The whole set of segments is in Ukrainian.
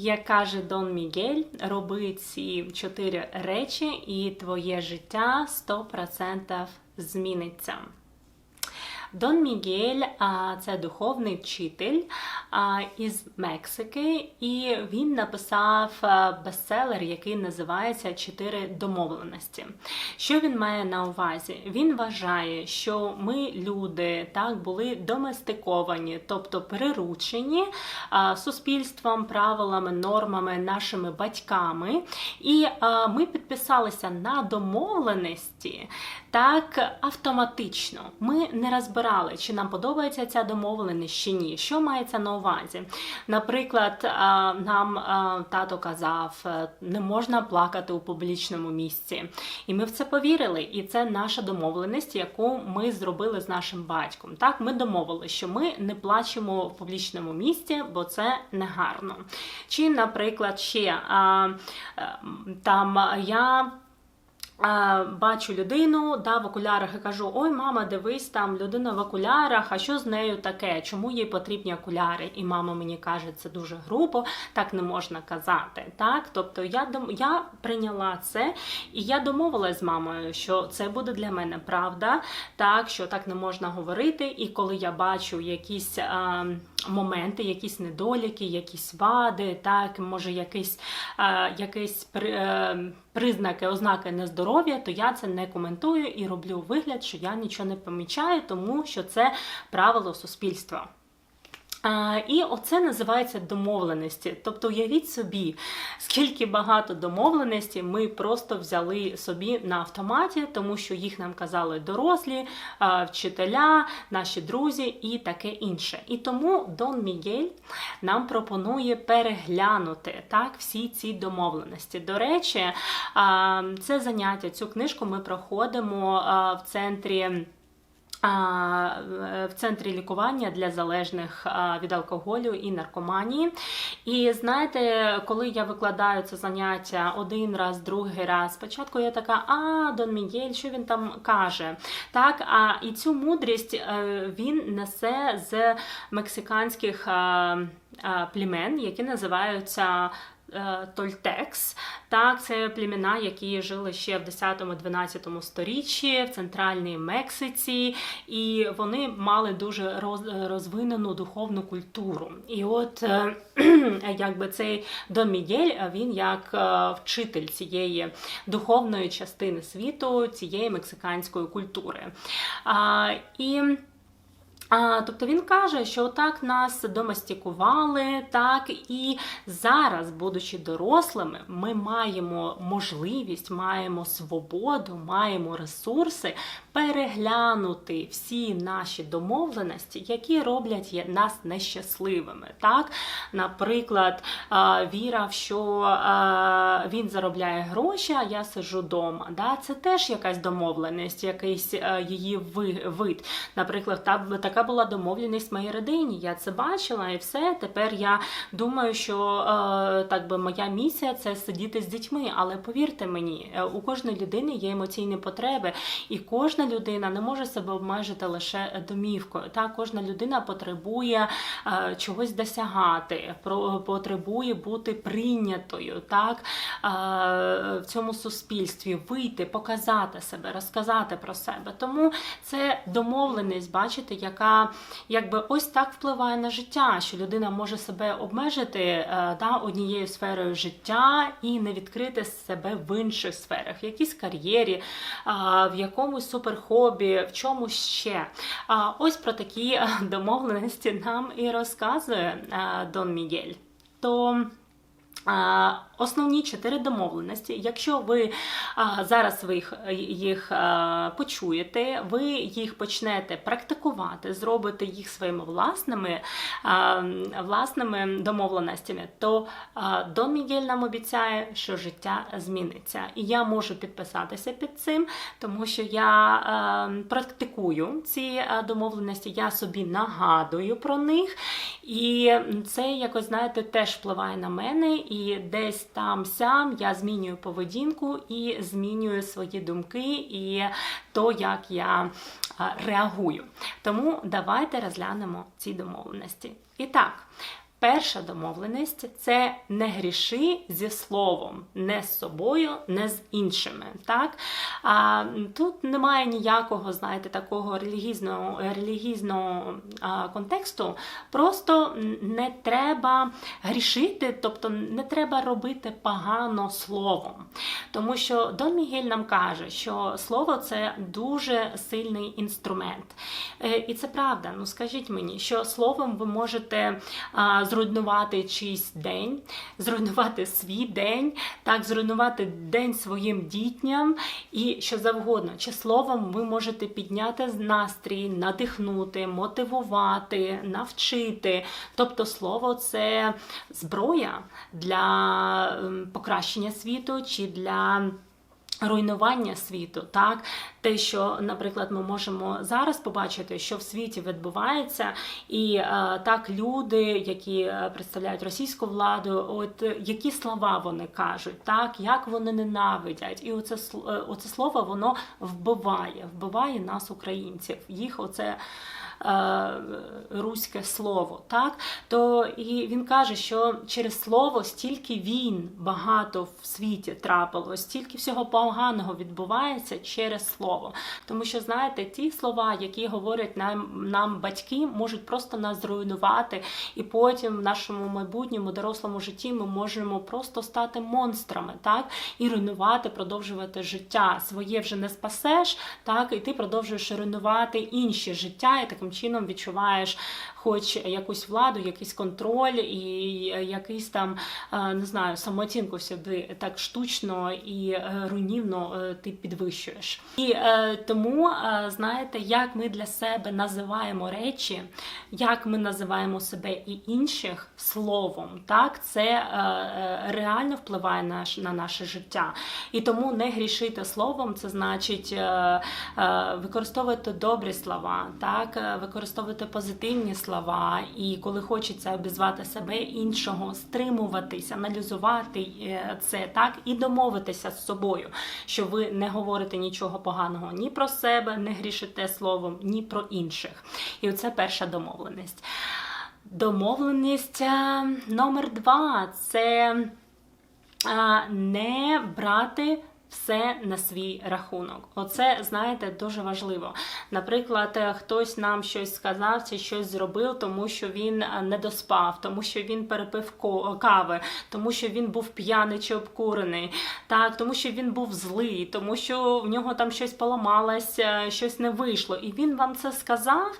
Як каже Дон Мігель, роби ці чотири речі, і твоє життя 100% зміниться. Дон Мігель це духовний вчитель із Мексики, і він написав а, бестселер, який називається Чотири домовленості. Що він має на увазі? Він вважає, що ми, люди, так були доместиковані, тобто переручені а, суспільством, правилами, нормами, нашими батьками, і ми підписалися на домовленості так автоматично. Ми не розбирали, чи нам подобається ця домовленість чи ні. Що мається на увазі? Наприклад, нам тато казав, е, не можна плакати у публічному місці. І ми в це повірили. І це наша домовленість, яку ми зробили з нашим батьком. Так, ми домовилися, що ми не плачемо в публічному місці, бо це негарно. Чи, наприклад, ще е, там я. Бачу людину, да, в окулярах і кажу: ой, мама, дивись, там людина в окулярах, а що з нею таке? Чому їй потрібні окуляри? І мама мені каже, це дуже грубо, так не можна казати. Так, Тобто я я прийняла це, і я домовилась з мамою, що це буде для мене правда, так, що так не можна говорити. І коли я бачу якісь а, моменти, якісь недоліки, якісь вади, так, може, якийсь, а, якийсь. А, признаки, ознаки нездоров'я, то я це не коментую і роблю вигляд, що я нічого не помічаю, тому що це правило суспільства. А, І оце називається домовленості. Тобто, уявіть собі, скільки багато домовленостей ми просто взяли собі на автоматі, тому що їх нам казали дорослі, вчителя, наші друзі і таке інше. І тому Дон Мігель нам пропонує переглянути так всі ці домовленості. До речі, це заняття, цю книжку ми проходимо в центрі в центрі лікування для залежних від алкоголю і наркоманії. І знаєте, коли я викладаю це заняття один раз, другий раз, спочатку я така, а Дон Мігель, що він там каже? Так, а і цю мудрість е, він несе з мексиканських племен, які називаються Тольтекс. Так, це племена, які жили ще в 10-12 сторіччі в центральній Мексиці, і вони мали дуже розвинену духовну культуру. І от е, якби цей Дон Мігель, він як е, вчитель цієї духовної частини світу, цієї мексиканської культури. І а, Тобто він каже, що отак нас домастикували, так і зараз, будучи дорослими, ми маємо можливість, маємо свободу, маємо ресурси переглянути всі наші домовленості, які роблять нас нещасливими. Так? Наприклад, віра в що він заробляє гроші, а я сиджу вдома. Да? Це теж якась домовленість, якийсь її вид. Наприклад, така така була домовленість в моїй родині. Я це бачила і все. Тепер я думаю, що е, так би моя місія це сидіти з дітьми. Але повірте мені, е, у кожної людини є емоційні потреби, і кожна людина не може себе обмежити лише домівкою. Та кожна людина потребує е, чогось досягати, потребує бути прийнятою, так в цьому суспільстві вийти, показати себе, розказати про себе. Тому це домовленість, бачите, яка якби ось так впливає на життя, що людина може себе обмежити е, да, однією сферою життя і не відкрити себе в інших сферах, в якійсь кар'єрі, в якомусь суперхобі, в чомусь ще. Ось про такі е, домовленості нам і розказує е, Дон Мігель. То Основні чотири домовленості. Якщо ви зараз ви їх їх почуєте, ви їх почнете практикувати, зробите їх своїми власними власними домовленостями, то Дон Мігель нам обіцяє, що життя зміниться. І я можу підписатися під цим, тому що я практикую ці домовленості, я собі нагадую про них. І це якось, знаєте, теж впливає на мене. І десь там сям я змінюю поведінку і змінюю свої думки і то, як я реагую. Тому давайте розглянемо ці домовленості. І так. Перша домовленість це не гріши зі словом, не з собою, не з іншими. Так? А, Тут немає ніякого, знаєте, такого релігійного релігійного а, контексту. Просто не треба грішити, тобто не треба робити погано словом. Тому що Дон Мігель нам каже, що слово це дуже сильний інструмент. Е, і це правда. Ну скажіть мені, що словом ви можете. А, зруйнувати чийсь день, зруйнувати свій день, так, зруйнувати день своїм дітням і що завгодно. Чи словом ви можете підняти настрій, надихнути, мотивувати, навчити. Тобто слово це зброя для ем, покращення світу чи для. Руйнування світу, так те, що, наприклад, ми можемо зараз побачити, що в світі відбувається, і е, так люди, які е, представляють російську владу, от які слова вони кажуть, так як вони ненавидять, і оце е, оце слово воно вбиває, вбиває нас, українців. Їх оце. Е, руське слово. Так? То і він каже, що через слово стільки війн багато в світі трапилось, стільки всього поганого відбувається через слово. Тому що, знаєте, ті слова, які говорять нам нам батьки, можуть просто нас зруйнувати, і потім в нашому майбутньому дорослому житті ми можемо просто стати монстрами, так? І руйнувати, продовжувати життя. Своє вже не спасеш, так, і ти продовжуєш руйнувати інші життя. і таким таким чином відчуваєш хоч якусь владу, якийсь контроль і якийсь там, е, не знаю, самооцінку собі так штучно і е, руйнівно е, ти підвищуєш. І тому, знаєте, як ми для себе називаємо речі, як ми називаємо себе і інших словом, так, це реально впливає на, на наше життя. І тому не грішити словом, це значить використовувати добрі слова, так, використовувати позитивні слова і коли хочеться обізвати себе іншого, стримуватись, аналізувати е, це так і домовитися з собою, що ви не говорите нічого поганого ні про себе, не грішите словом, ні про інших. І оце перша домовленість. Домовленість е, номер два це е, не брати все на свій рахунок. Оце, знаєте, дуже важливо. Наприклад, е, хтось нам щось сказав чи щось зробив, тому що він е, не доспав, тому що він перепив кави, тому що він був п'яний чи обкурений, так, тому що він був злий, тому що в нього там щось поламалося, щось не вийшло. І він вам це сказав,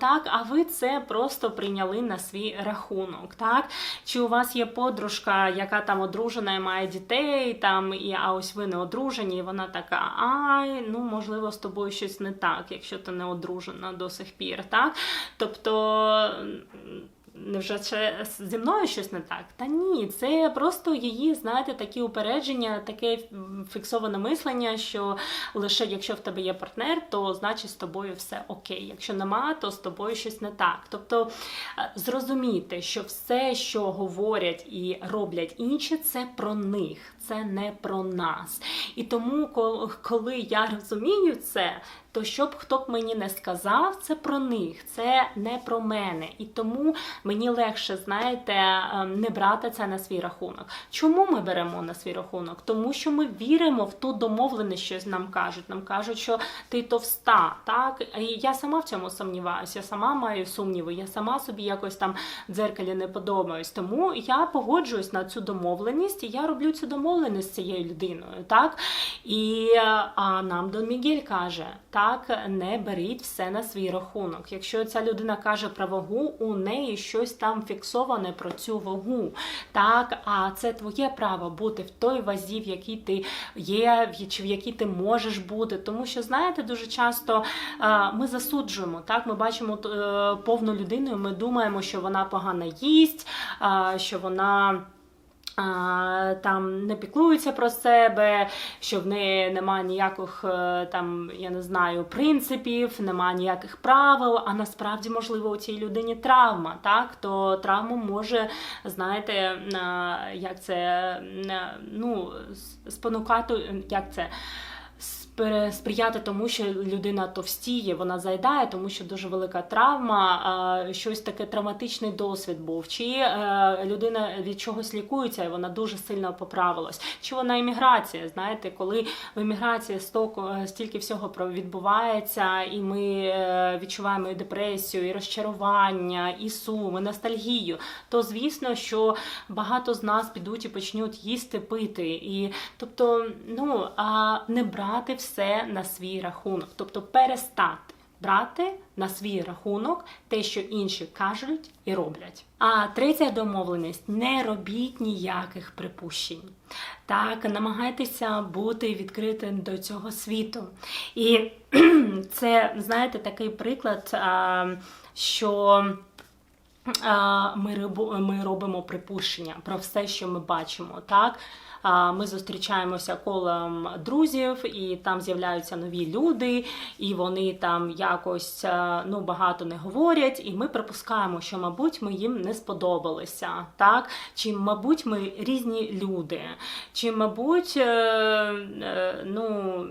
так, а ви це просто прийняли на свій рахунок. так. Чи у вас є подружка, яка там одружена і має дітей, там, і а ось ви не одружені, і вона така, ай, ну, можливо, з тобою щось не так, якщо ти не одружена до сих пір. так? Тобто. Невже це зі мною щось не так? Та ні, це просто її, знаєте, такі упередження, таке фіксоване мислення, що лише якщо в тебе є партнер, то значить з тобою все окей. Якщо нема, то з тобою щось не так. Тобто е, зрозуміти, що все, що говорять і роблять інші, це про них, це не про нас. І тому, коли я розумію це, то що б хто б мені не сказав, це про них, це не про мене. І тому мені легше, знаєте, ем, не брати це на свій рахунок. Чому ми беремо на свій рахунок? Тому що ми віримо в ту домовленість, що нам кажуть. Нам кажуть, що ти товста. так? І я сама в цьому сумніваюся, я сама маю сумніви, я сама собі якось там в дзеркалі не подобаюсь. Тому я погоджуюсь на цю домовленість, і я роблю цю домовленість з цією людиною. так? І а нам Дон Мігель каже, так, не беріть все на свій рахунок. Якщо ця людина каже про вагу, у неї щось там фіксоване про цю вагу. Так, а це твоє право бути в той вазі, в якій ти є, чи в якій ти можеш бути. Тому що, знаєте, дуже часто ми засуджуємо. Так, ми бачимо е, повну людину, і ми думаємо, що вона погано їсть, що вона там не піклуються про себе, що в неї немає ніяких е, там, я не знаю, принципів, немає ніяких правил, а насправді, можливо, у цій людині травма, так? То травму може, знаєте, як це ну, спонукати, як це сприяти тому, що людина товстіє, вона заїдає, тому що дуже велика травма, щось таке травматичний досвід був, чи е, людина від чогось лікується, і вона дуже сильно поправилась, чи вона імміграція. Знаєте, коли в імміграції е, стільки всього відбувається, і ми е, відчуваємо і депресію, і розчарування, і сум, і ностальгію, то звісно, що багато з нас підуть і почнуть їсти, пити. І тобто, ну а не брати все на свій рахунок, тобто перестати. Брати на свій рахунок те, що інші кажуть і роблять. А третя домовленість не робіть ніяких припущень. Так, намагайтеся бути відкритим до цього світу. І це, знаєте, такий приклад, що ми, ми робимо припущення про все, що ми бачимо. Так? Ми зустрічаємося колом друзів, і там з'являються нові люди, і вони там якось ну, багато не говорять. І ми припускаємо, що, мабуть, ми їм не сподобалися. Так? Чи, мабуть, ми різні люди, чи, мабуть, е, е, ну.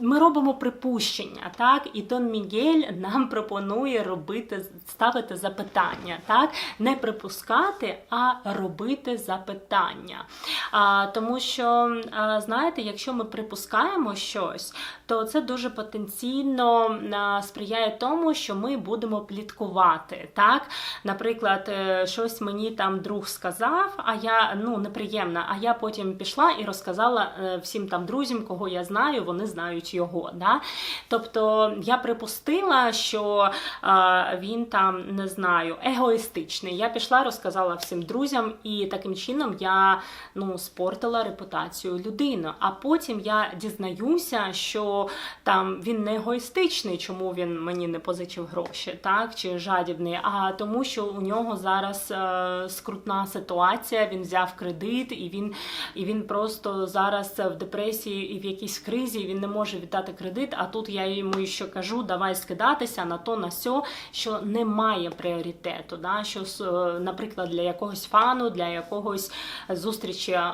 Ми робимо припущення, так, і Дон Мігель нам пропонує робити, ставити запитання, так, не припускати, а робити запитання. А, тому що, а, знаєте, якщо ми припускаємо щось, то це дуже потенційно а, сприяє тому, що ми будемо пліткувати. Так? Наприклад, е, щось мені там друг сказав, а я ну неприємно, а я потім пішла і розказала е, всім там друзям, кого я знаю, вони знають його. Да? Тобто я припустила, що е, він там не знаю, егоїстичний. Я пішла, розказала всім друзям, і таким чином я ну, спортила репутацію людини. А потім я дізнаюся, що там він не егоїстичний, чому він мені не позичив гроші, так чи жадібний, а тому, що у нього зараз е, скрутна ситуація. Він взяв кредит, і він і він просто зараз в депресії і в якійсь кризі. Він не може віддати кредит. А тут я йому ще кажу, давай скидатися на то, на сьо, що немає пріоритету. Да? Що, е, наприклад, для якогось фану, для якогось зустрічі е,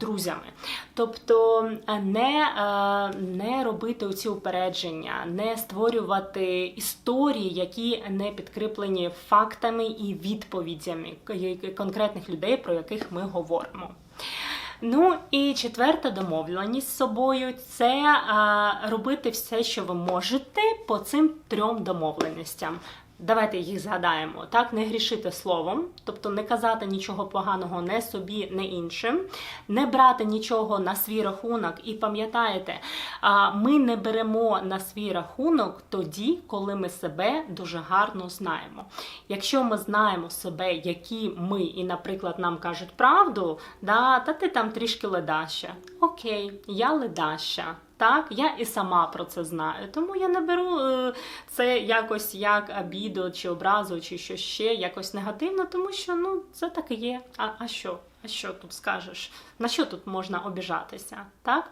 друзями. Тобто е, не, е, не робити оці упередження, не створювати історії, які не підкріплені фактами і відповідями конкретних людей, про яких ми говоримо. Ну і четверта домовленість з собою це а, робити все, що ви можете по цим трьом домовленостям. Давайте їх згадаємо. Так, не грішити словом, тобто не казати нічого поганого не собі, не іншим, не брати нічого на свій рахунок. І пам'ятаєте, ми не беремо на свій рахунок тоді, коли ми себе дуже гарно знаємо. Якщо ми знаємо себе, які ми, і, наприклад, нам кажуть правду, да, та ти там трішки ледаща. Окей, я ледаща. Так, я і сама про це знаю. Тому я не беру е, це якось як обіду чи образу, чи що ще якось негативно, тому що ну це так і є. А, а що? А що тут скажеш? На що тут можна обіжатися? Так?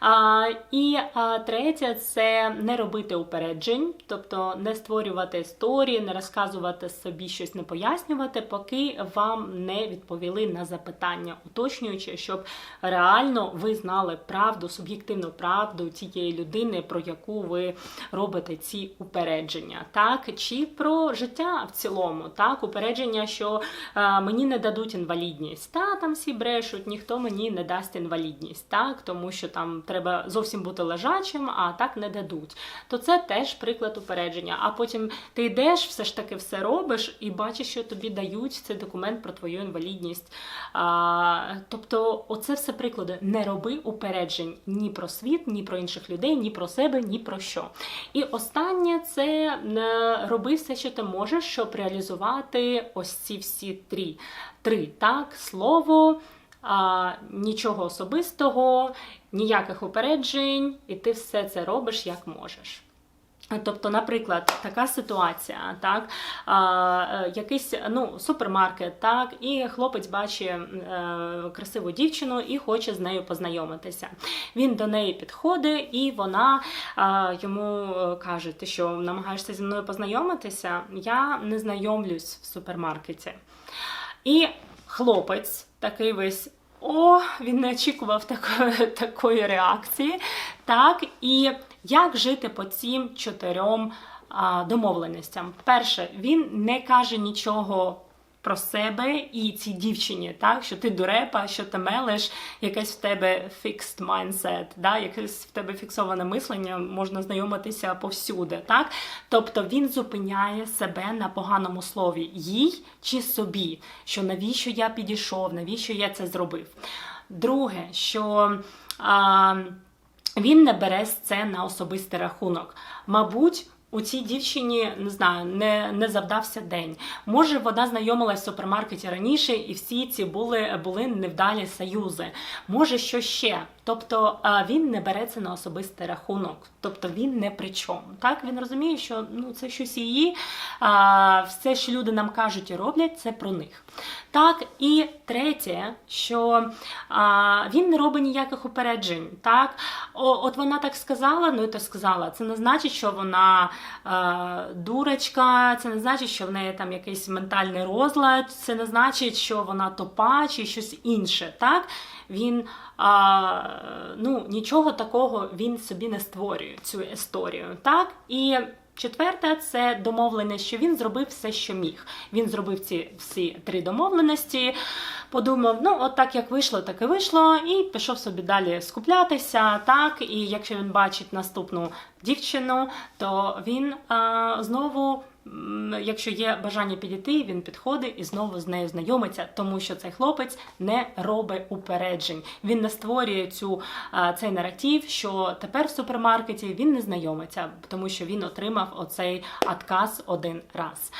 А, і а, третє це не робити упереджень, тобто не створювати історії, не розказувати собі щось, не пояснювати, поки вам не відповіли на запитання, уточнюючи, щоб реально ви знали правду, суб'єктивну правду тієї людини, про яку ви робите ці упередження, так? Чи про життя в цілому, так, упередження, що е, мені не дадуть інвалідність. Та там всі брешуть, ніхто мені не дасть інвалідність, так, тому що там треба зовсім бути лежачим, а так не дадуть. То це теж приклад упередження. А потім ти йдеш, все ж таки все робиш і бачиш, що тобі дають цей документ про твою інвалідність. А, тобто, оце все приклади. Не роби упереджень ні про світ, ні про інших людей, ні про себе, ні про що. І останнє це е, роби все, що ти можеш, щоб реалізувати ось ці всі три. Три так, слово. А, нічого особистого, ніяких упереджень, і ти все це робиш як можеш. Тобто, наприклад, така ситуація, так, а, е, якийсь ну, супермаркет, так, і хлопець бачить е, красиву дівчину і хоче з нею познайомитися. Він до неї підходить, і вона а, йому е, каже: Ти що, намагаєшся зі мною познайомитися? Я не знайомлюсь в супермаркеті. І хлопець такий весь О, він не очікував такої, такої реакції. Так, і як жити по цим чотирьом домовленостям? Перше, він не каже нічого. Про себе і цій дівчині, так що ти дурепа, що ти мелеш, якесь в тебе fixed mindset, да, якесь в тебе фіксоване мислення, можна знайомитися повсюди. Так? Тобто він зупиняє себе на поганому слові їй чи собі, що навіщо я підійшов, навіщо я це зробив. Друге, що а, він не бере це на особистий рахунок. Мабуть, у цій дівчині не знаю, не, не завдався день. Може, вона знайомилась в супермаркеті раніше, і всі ці були, були невдалі союзи. Може, що ще. Тобто він не бере це на особистий рахунок, тобто він не при чому. Так він розуміє, що ну це щось її, а, все, що люди нам кажуть і роблять, це про них. Так, і третє, що а, він не робить ніяких упереджень. Так, О, от вона так сказала, ну і то сказала. Це не значить, що вона а, дурочка, це не значить, що в неї там якийсь ментальний розлад, це не значить, що вона топа чи щось інше. Так, він а, ну, нічого такого він собі не створює цю історію. Так, і. Четверте, це домовленість, що він зробив все, що міг. Він зробив ці всі три домовленості, подумав, ну от так як вийшло, так і вийшло, і пішов собі далі скуплятися. Так, і якщо він бачить наступну дівчину, то він а, знову. Якщо є бажання підійти, він підходить і знову з нею знайомиться, тому що цей хлопець не робить упереджень. Він не створює цю цей наратив, що тепер в супермаркеті він не знайомиться, тому що він отримав оцей отказ один раз.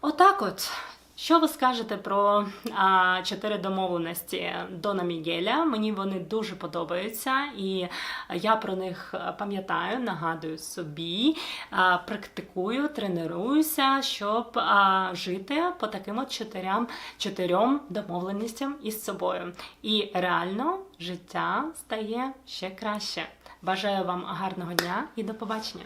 Отак, от. Що ви скажете про а, чотири домовленості Дона Мігеля? Мені вони дуже подобаються, і я про них пам'ятаю, нагадую собі, а, практикую, тренуюся, щоб а, жити по таким от чотирям, чотирьом домовленостям із собою. І реально життя стає ще краще. Бажаю вам гарного дня і до побачення!